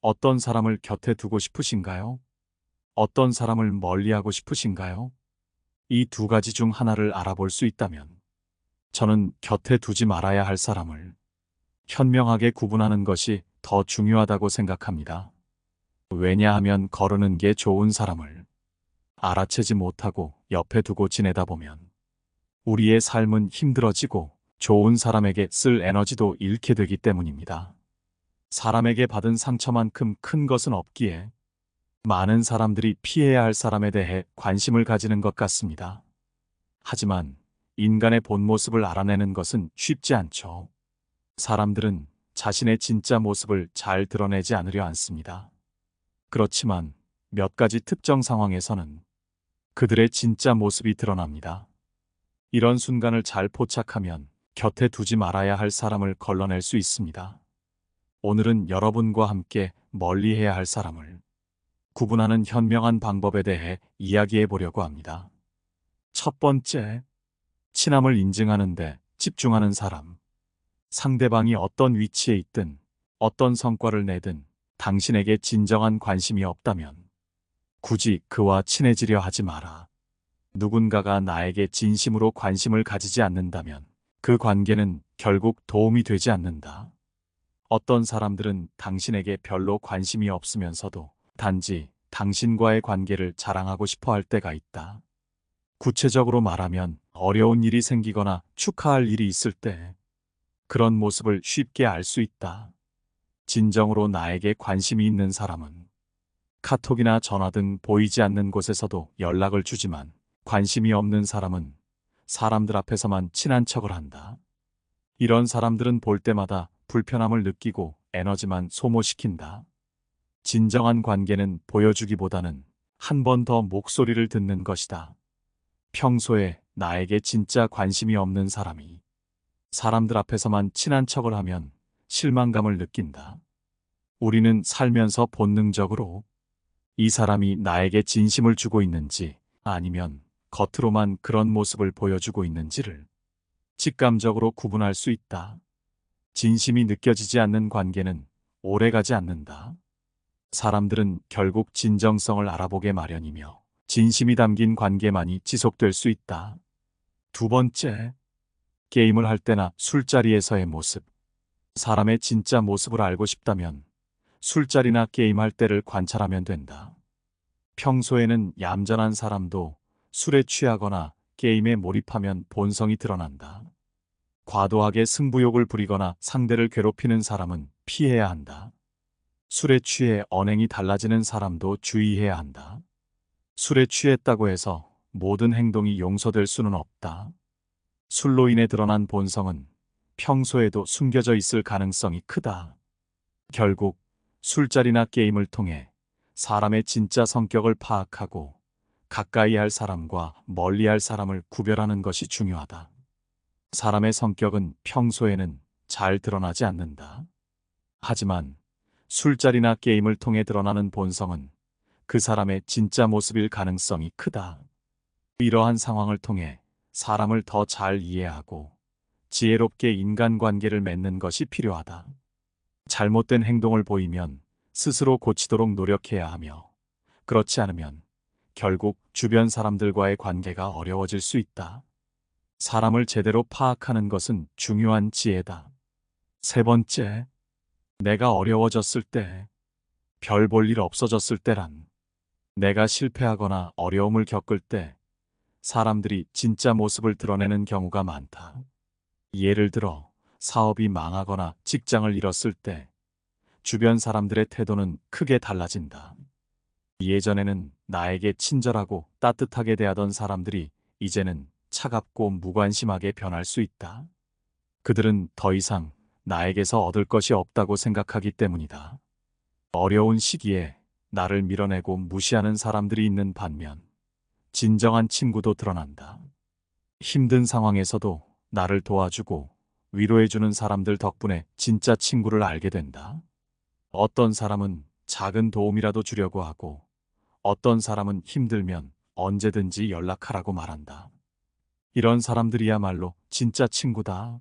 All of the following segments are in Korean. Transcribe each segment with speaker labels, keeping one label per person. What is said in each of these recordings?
Speaker 1: 어떤 사람을 곁에 두고 싶으신가요? 어떤 사람을 멀리하고 싶으신가요? 이 두 가지 중 하나를 알아볼 수 있다면 저는 곁에 두지 말아야 할 사람을 현명하게 구분하는 것이 더 중요하다고 생각합니다. 왜냐하면 거르는 게 좋은 사람을 알아채지 못하고 옆에 두고 지내다 보면 우리의 삶은 힘들어지고 좋은 사람에게 쓸 에너지도 잃게 되기 때문입니다. 사람에게 받은 상처만큼 큰 것은 없기에 많은 사람들이 피해야 할 사람에 대해 관심을 가지는 것 같습니다. 하지만 인간의 본 모습을 알아내는 것은 쉽지 않죠. 사람들은 자신의 진짜 모습을 잘 드러내지 않으려 않습니다. 그렇지만 몇 가지 특정 상황에서는 그들의 진짜 모습이 드러납니다. 이런 순간을 잘 포착하면 곁에 두지 말아야 할 사람을 걸러낼 수 있습니다. 오늘은 여러분과 함께 멀리해야 할 사람을 구분하는 현명한 방법에 대해 이야기해 보려고 합니다. 첫 번째, 친함을 인증하는데 집중하는 사람. 상대방이 어떤 위치에 있든 어떤 성과를 내든 당신에게 진정한 관심이 없다면 굳이 그와 친해지려 하지 마라. 누군가가 나에게 진심으로 관심을 가지지 않는다면 그 관계는 결국 도움이 되지 않는다. 어떤 사람들은 당신에게 별로 관심이 없으면서도 단지 당신과의 관계를 자랑하고 싶어 할 때가 있다. 구체적으로 말하면 어려운 일이 생기거나 축하할 일이 있을 때 그런 모습을 쉽게 알 수 있다. 진정으로 나에게 관심이 있는 사람은 카톡이나 전화 등 보이지 않는 곳에서도 연락을 주지만 관심이 없는 사람은 사람들 앞에서만 친한 척을 한다. 이런 사람들은 볼 때마다 불편함을 느끼고 에너지만 소모시킨다. 진정한 관계는 보여주기보다는 한 번 더 목소리를 듣는 것이다. 평소에 나에게 진짜 관심이 없는 사람이 사람들 앞에서만 친한 척을 하면 실망감을 느낀다. 우리는 살면서 본능적으로 이 사람이 나에게 진심을 주고 있는지 아니면 겉으로만 그런 모습을 보여주고 있는지를 직감적으로 구분할 수 있다. 진심이 느껴지지 않는 관계는 오래가지 않는다. 사람들은 결국 진정성을 알아보게 마련이며 진심이 담긴 관계만이 지속될 수 있다. 두 번째, 게임을 할 때나 술자리에서의 모습. 사람의 진짜 모습을 알고 싶다면 술자리나 게임할 때를 관찰하면 된다. 평소에는 얌전한 사람도 술에 취하거나 게임에 몰입하면 본성이 드러난다. 과도하게 승부욕을 부리거나 상대를 괴롭히는 사람은 피해야 한다. 술에 취해 언행이 달라지는 사람도 주의해야 한다. 술에 취했다고 해서 모든 행동이 용서될 수는 없다. 술로 인해 드러난 본성은 평소에도 숨겨져 있을 가능성이 크다. 결국 술자리나 게임을 통해 사람의 진짜 성격을 파악하고 가까이 할 사람과 멀리 할 사람을 구별하는 것이 중요하다. 사람의 성격은 평소에는 잘 드러나지 않는다. 하지만 술자리나 게임을 통해 드러나는 본성은 그 사람의 진짜 모습일 가능성이 크다. 이러한 상황을 통해 사람을 더 잘 이해하고 지혜롭게 인간관계를 맺는 것이 필요하다. 잘못된 행동을 보이면 스스로 고치도록 노력해야 하며 그렇지 않으면 결국 주변 사람들과의 관계가 어려워질 수 있다. 사람을 제대로 파악하는 것은 중요한 지혜다. 세 번째, 내가 어려워졌을 때, 별 볼 일 없어졌을 때란, 내가 실패하거나 어려움을 겪을 때 사람들이 진짜 모습을 드러내는 경우가 많다. 예를 들어 사업이 망하거나 직장을 잃었을 때 주변 사람들의 태도는 크게 달라진다. 예전에는 나에게 친절하고 따뜻하게 대하던 사람들이 이제는 차갑고 무관심하게 변할 수 있다. 그들은 더 이상 나에게서 얻을 것이 없다고 생각하기 때문이다. 어려운 시기에 나를 밀어내고 무시하는 사람들이 있는 반면 진정한 친구도 드러난다. 힘든 상황에서도 나를 도와주고 위로해주는 사람들 덕분에 진짜 친구를 알게 된다. 어떤 사람은 작은 도움이라도 주려고 하고 어떤 사람은 힘들면 언제든지 연락하라고 말한다. 이런 사람들이야말로 진짜 친구다.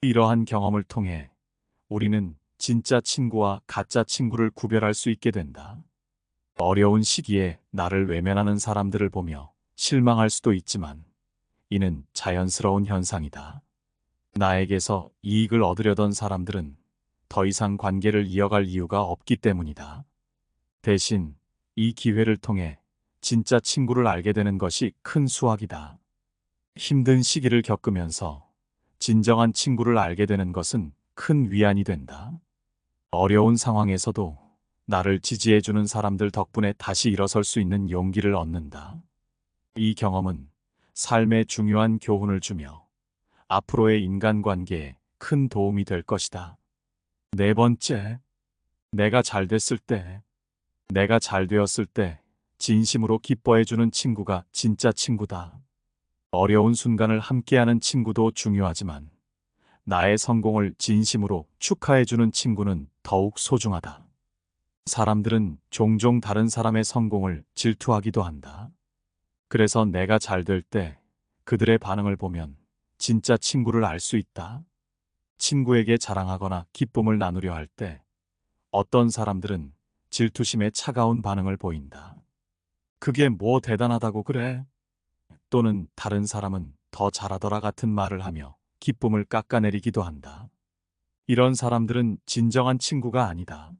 Speaker 1: 이러한 경험을 통해 우리는 진짜 친구와 가짜 친구를 구별할 수 있게 된다. 어려운 시기에 나를 외면하는 사람들을 보며 실망할 수도 있지만 이는 자연스러운 현상이다. 나에게서 이익을 얻으려던 사람들은 더 이상 관계를 이어갈 이유가 없기 때문이다. 대신 이 기회를 통해 진짜 친구를 알게 되는 것이 큰 수확이다. 힘든 시기를 겪으면서 진정한 친구를 알게 되는 것은 큰 위안이 된다. 어려운 상황에서도 나를 지지해주는 사람들 덕분에 다시 일어설 수 있는 용기를 얻는다. 이 경험은 삶에 중요한 교훈을 주며 앞으로의 인간관계에 큰 도움이 될 것이다. 네 번째, 내가 잘 됐을 때, 내가 잘 되었을 때 진심으로 기뻐해주는 친구가 진짜 친구다. 어려운 순간을 함께하는 친구도 중요하지만 나의 성공을 진심으로 축하해주는 친구는 더욱 소중하다. 사람들은 종종 다른 사람의 성공을 질투하기도 한다. 그래서 내가 잘 될 때 그들의 반응을 보면 진짜 친구를 알 수 있다. 친구에게 자랑하거나 기쁨을 나누려 할 때 어떤 사람들은 질투심에 차가운 반응을 보인다. 그게 뭐 대단하다고 그래? 또는 다른 사람은 더 잘하더라 같은 말을 하며 기쁨을 깎아내리기도 한다. 이런 사람들은 진정한 친구가 아니다.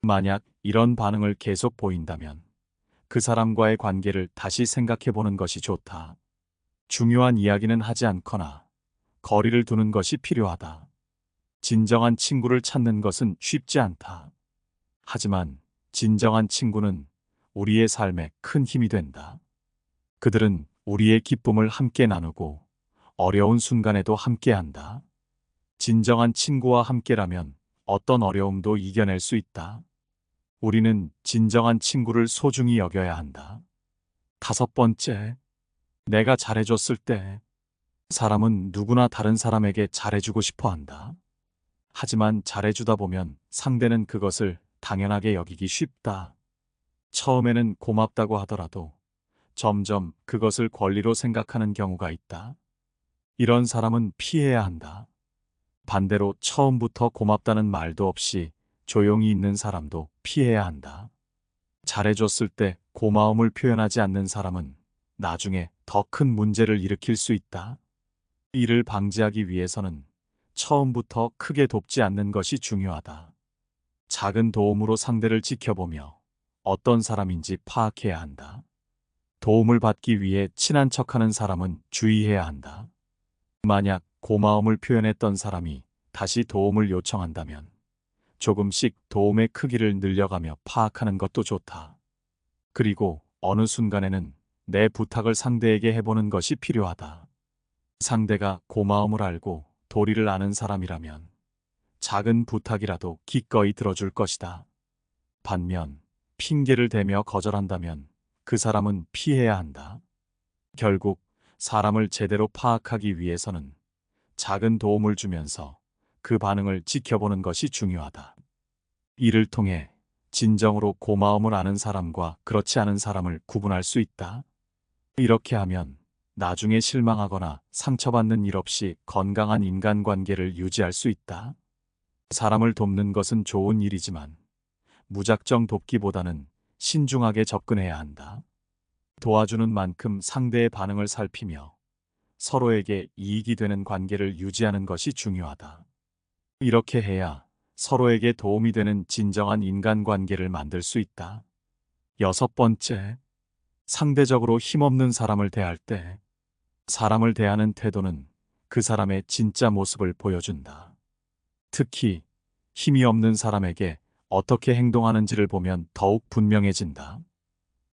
Speaker 1: 만약 이런 반응을 계속 보인다면 그 사람과의 관계를 다시 생각해 보는 것이 좋다. 중요한 이야기는 하지 않거나 거리를 두는 것이 필요하다. 진정한 친구를 찾는 것은 쉽지 않다. 하지만 진정한 친구는 우리의 삶에 큰 힘이 된다. 그들은 우리의 기쁨을 함께 나누고 어려운 순간에도 함께 한다. 진정한 친구와 함께라면 어떤 어려움도 이겨낼 수 있다. 우리는 진정한 친구를 소중히 여겨야 한다. 다섯 번째, 내가 잘해줬을 때 사람은 누구나 다른 사람에게 잘해주고 싶어 한다. 하지만 잘해주다 보면 상대는 그것을 당연하게 여기기 쉽다. 처음에는 고맙다고 하더라도 점점 그것을 권리로 생각하는 경우가 있다. 이런 사람은 피해야 한다. 반대로 처음부터 고맙다는 말도 없이 조용히 있는 사람도 피해야 한다. 잘해줬을 때 고마움을 표현하지 않는 사람은 나중에 더 큰 문제를 일으킬 수 있다. 이를 방지하기 위해서는 처음부터 크게 돕지 않는 것이 중요하다. 작은 도움으로 상대를 지켜보며 어떤 사람인지 파악해야 한다. 도움을 받기 위해 친한 척하는 사람은 주의해야 한다. 만약 고마움을 표현했던 사람이 다시 도움을 요청한다면 조금씩 도움의 크기를 늘려가며 파악하는 것도 좋다. 그리고 어느 순간에는 내 부탁을 상대에게 해보는 것이 필요하다. 상대가 고마움을 알고 도리를 아는 사람이라면 작은 부탁이라도 기꺼이 들어줄 것이다. 반면 핑계를 대며 거절한다면 그 사람은 피해야 한다. 결국 사람을 제대로 파악하기 위해서는 작은 도움을 주면서 그 반응을 지켜보는 것이 중요하다. 이를 통해 진정으로 고마움을 아는 사람과 그렇지 않은 사람을 구분할 수 있다. 이렇게 하면 나중에 실망하거나 상처받는 일 없이 건강한 인간관계를 유지할 수 있다. 사람을 돕는 것은 좋은 일이지만 무작정 돕기보다는 신중하게 접근해야 한다. 도와주는 만큼 상대의 반응을 살피며 서로에게 이익이 되는 관계를 유지하는 것이 중요하다. 이렇게 해야 서로에게 도움이 되는 진정한 인간관계를 만들 수 있다. 여섯 번째, 상대적으로 힘없는 사람을 대할 때 사람을 대하는 태도는 그 사람의 진짜 모습을 보여준다. 특히 힘이 없는 사람에게 어떻게 행동하는지를 보면 더욱 분명해진다.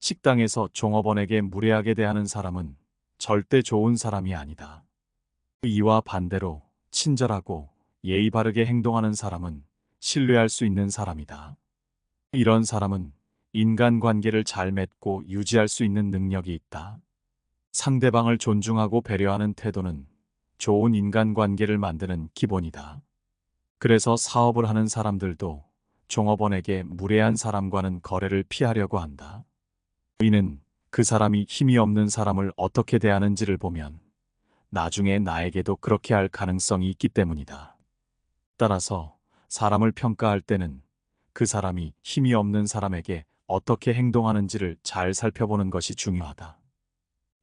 Speaker 1: 식당에서 종업원에게 무례하게 대하는 사람은 절대 좋은 사람이 아니다. 이와 반대로 친절하고 예의 바르게 행동하는 사람은 신뢰할 수 있는 사람이다. 이런 사람은 인간관계를 잘 맺고 유지할 수 있는 능력이 있다. 상대방을 존중하고 배려하는 태도는 좋은 인간관계를 만드는 기본이다. 그래서 사업을 하는 사람들도 종업원에게 무례한 사람과는 거래를 피하려고 한다. 이는 그 사람이 힘이 없는 사람을 어떻게 대하는지를 보면 나중에 나에게도 그렇게 할 가능성이 있기 때문이다. 따라서 사람을 평가할 때는 그 사람이 힘이 없는 사람에게 어떻게 행동하는지를 잘 살펴보는 것이 중요하다.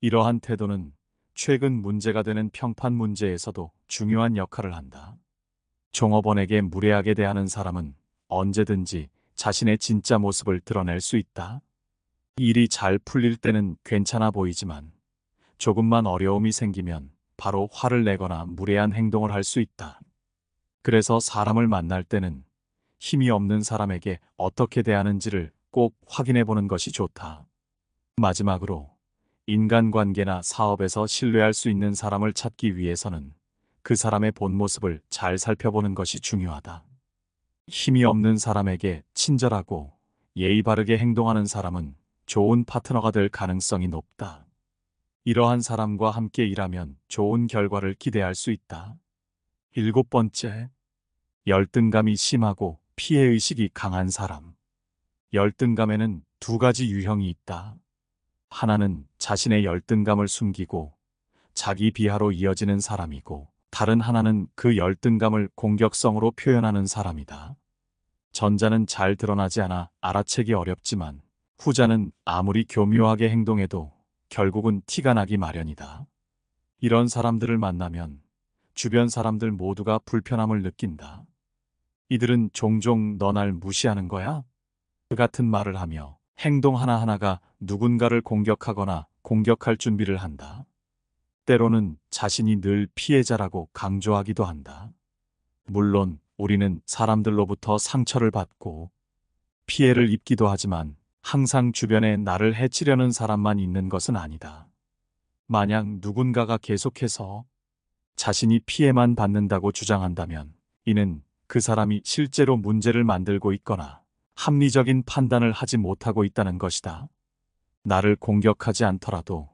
Speaker 1: 이러한 태도는 최근 문제가 되는 평판 문제에서도 중요한 역할을 한다. 종업원에게 무례하게 대하는 사람은 언제든지 자신의 진짜 모습을 드러낼 수 있다. 일이 잘 풀릴 때는 괜찮아 보이지만 조금만 어려움이 생기면 바로 화를 내거나 무례한 행동을 할 수 있다. 그래서 사람을 만날 때는 힘이 없는 사람에게 어떻게 대하는지를 꼭 확인해 보는 것이 좋다. 마지막으로 인간관계나 사업에서 신뢰할 수 있는 사람을 찾기 위해서는 그 사람의 본 모습을 잘 살펴보는 것이 중요하다. 힘이 없는 사람에게 친절하고 예의 바르게 행동하는 사람은 좋은 파트너가 될 가능성이 높다. 이러한 사람과 함께 일하면 좋은 결과를 기대할 수 있다. 일곱 번째, 열등감이 심하고 피해의식이 강한 사람. 열등감에는 두 가지 유형이 있다. 하나는 자신의 열등감을 숨기고 자기 비하로 이어지는 사람이고, 다른 하나는 그 열등감을 공격성으로 표현하는 사람이다. 전자는 잘 드러나지 않아 알아채기 어렵지만, 후자는 아무리 교묘하게 행동해도 결국은 티가 나기 마련이다. 이런 사람들을 만나면 주변 사람들 모두가 불편함을 느낀다. 이들은 종종 너 날 무시하는 거야? 그 같은 말을 하며 행동 하나하나가 누군가를 공격하거나 공격할 준비를 한다. 때로는 자신이 늘 피해자라고 강조하기도 한다. 물론 우리는 사람들로부터 상처를 받고 피해를 입기도 하지만 항상 주변에 나를 해치려는 사람만 있는 것은 아니다. 만약 누군가가 계속해서 자신이 피해만 받는다고 주장한다면 이는 그 사람이 실제로 문제를 만들고 있거나 합리적인 판단을 하지 못하고 있다는 것이다. 나를 공격하지 않더라도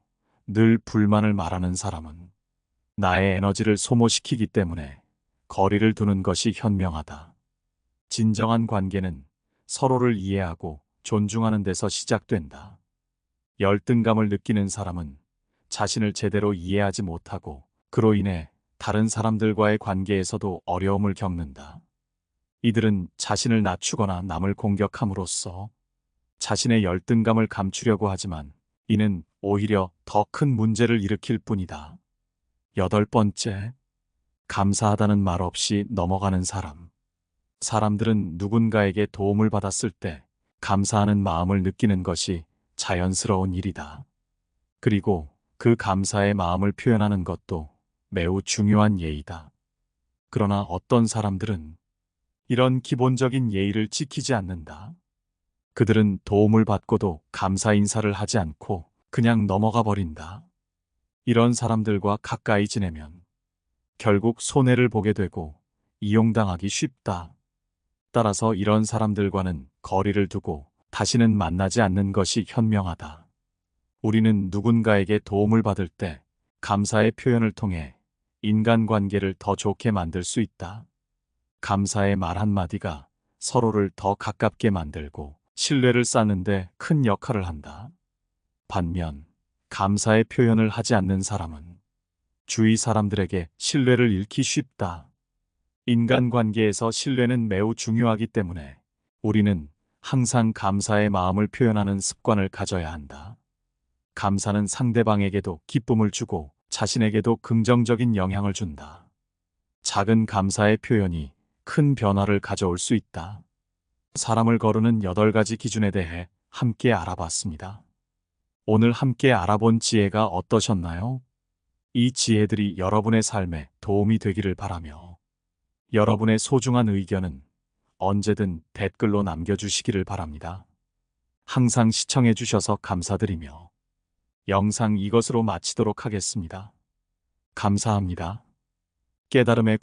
Speaker 1: 늘 불만을 말하는 사람은 나의 에너지를 소모시키기 때문에 거리를 두는 것이 현명하다. 진정한 관계는 서로를 이해하고 존중하는 데서 시작된다. 열등감을 느끼는 사람은 자신을 제대로 이해하지 못하고 그로 인해 다른 사람들과의 관계에서도 어려움을 겪는다. 이들은 자신을 낮추거나 남을 공격함으로써 자신의 열등감을 감추려고 하지만 이는 오히려 더 큰 문제를 일으킬 뿐이다. 여덟 번째, 감사하다는 말 없이 넘어가는 사람. 사람들은 누군가에게 도움을 받았을 때 감사하는 마음을 느끼는 것이 자연스러운 일이다. 그리고 그 감사의 마음을 표현하는 것도 매우 중요한 예의다. 그러나 어떤 사람들은 이런 기본적인 예의를 지키지 않는다. 그들은 도움을 받고도 감사 인사를 하지 않고 그냥 넘어가 버린다. 이런 사람들과 가까이 지내면 결국 손해를 보게 되고 이용당하기 쉽다. 따라서 이런 사람들과는 거리를 두고 다시는 만나지 않는 것이 현명하다. 우리는 누군가에게 도움을 받을 때 감사의 표현을 통해 인간관계를 더 좋게 만들 수 있다. 감사의 말 한마디가 서로를 더 가깝게 만들고 신뢰를 쌓는데 큰 역할을 한다. 반면 감사의 표현을 하지 않는 사람은 주위 사람들에게 신뢰를 잃기 쉽다. 인간관계에서 신뢰는 매우 중요하기 때문에 우리는 항상 감사의 마음을 표현하는 습관을 가져야 한다. 감사는 상대방에게도 기쁨을 주고 자신에게도 긍정적인 영향을 준다. 작은 감사의 표현이 큰 변화를 가져올 수 있다. 사람을 거르는 8가지 기준에 대해 함께 알아봤습니다. 오늘 함께 알아본 지혜가 어떠셨나요? 이 지혜들이 여러분의 삶에 도움이 되기를 바라며 여러분의 소중한 의견은 언제든 댓글로 남겨주시기를 바랍니다. 항상 시청해주셔서 감사드리며 영상 이것으로 마치도록 하겠습니다. 감사합니다. 깨달음의